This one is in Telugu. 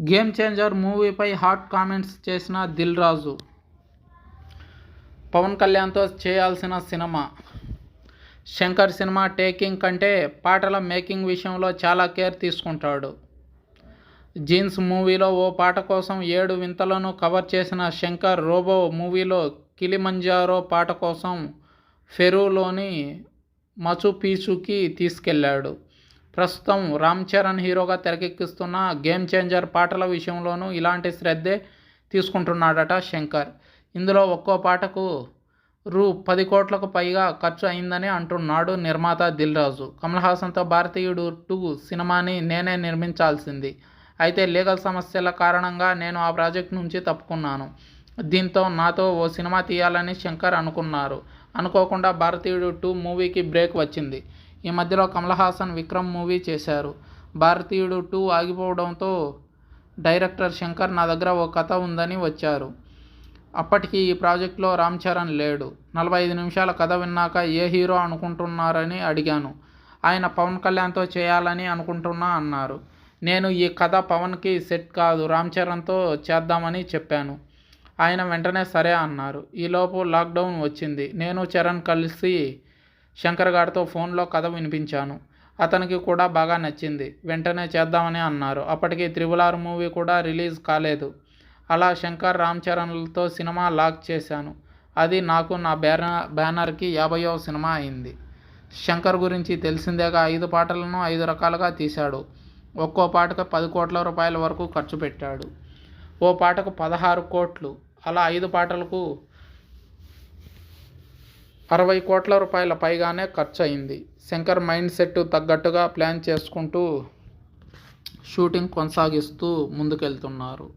గేమ్ చేంజర్ మూవీపై హాట్ కామెంట్స్ చేసిన దిల్ రాజు. పవన్ కళ్యాణ్తో చేయాల్సిన సినిమా. శంకర్ సినిమా టేకింగ్ కంటే పాటల మేకింగ్ విషయంలో చాలా కేర్ తీసుకుంటాడు. జీన్స్ మూవీలో ఓ పాట కోసం ఏడు వింతలను కవర్ చేసిన శంకర్ రోబో మూవీలో కిలిమంజారో పాట కోసం ఫెరూలోని మచుపీచుకి తీసుకెళ్ళాడు. ప్రస్తుతం రామ్ చరణ్ హీరోగా తెరకెక్కిస్తున్న గేమ్ చేంజర్ పాటల విషయంలోనూ ఇలాంటి శ్రద్ధే తీసుకుంటున్నాడట శంకర్. ఇందులో ఒక్కో పాటకు రూ పది కోట్లకు పైగా ఖర్చు అయిందని అంటున్నాడు నిర్మాత దిల్ రాజు కమల్ హాసన్తో భారతీయుడు టూ సినిమాని నేనే నిర్మించాల్సింది. అయితే లీగల్ సమస్యల కారణంగా నేను ఆ ప్రాజెక్ట్ నుంచి తప్పుకున్నాను. దీంతో నాతో ఓ సినిమా తీయాలని శంకర్ అనుకున్నారు. అనుకోకుండా భారతీయుడు టూ మూవీకి బ్రేక్ వచ్చింది. ఈ మధ్యలో కమల్ హాసన్ విక్రమ్ మూవీ చేశారు. భారతీయుడు టూ ఆగిపోవడంతో డైరెక్టర్ శంకర్ నా దగ్గర ఓ కథ ఉందని వచ్చారు. అప్పటికి ఈ ప్రాజెక్ట్లో రామ్ చరణ్ లేడు. నలభై ఐదు నిమిషాల కథ విన్నాక ఏ హీరో అనుకుంటున్నారని అడిగాను. ఆయన పవన్ కళ్యాణ్తో చేయాలని అనుకుంటున్నా అన్నారు. నేను ఈ కథ పవన్కి సెట్ కాదు రామ్ చరణ్తో చేద్దామని చెప్పాను. ఆయన వెంటనే సరే అన్నారు. ఈలోపు లాక్డౌన్ వచ్చింది. నేను చరణ్ కలిసి శంకర్ గారితో ఫోన్లో కథ వినిపించాను. అతనికి కూడా బాగా నచ్చింది. వెంటనే చేద్దామని అన్నారు. అప్పటికి త్రిబుల్ ఆర్ మూవీ కూడా రిలీజ్ కాలేదు. అలా శంకర్ రామ్ చరణ్లతో సినిమా లాక్ చేశాను. అది నాకు నా బ్యానర్ బ్యానర్కి యాభైవ సినిమా అయింది. శంకర్ గురించి తెలిసిందేగా ఐదు పాటలను ఐదు రకాలుగా తీశాడు. ఒక్కో పాటకు పది కోట్ల రూపాయల వరకు ఖర్చు పెట్టాడు. ఓ పాటకు పదహారు కోట్లు. అలా ఐదు పాటలకు అరవై కోట్ల రూపాయల పైగానే ఖర్చు అయింది శంకర్ మైండ్ సెట్ తగ్గట్టుగా ప్లాన్ చేసుకుంటూ షూటింగ్ కొనసాగిస్తూ ముందుకెళ్తున్నారు.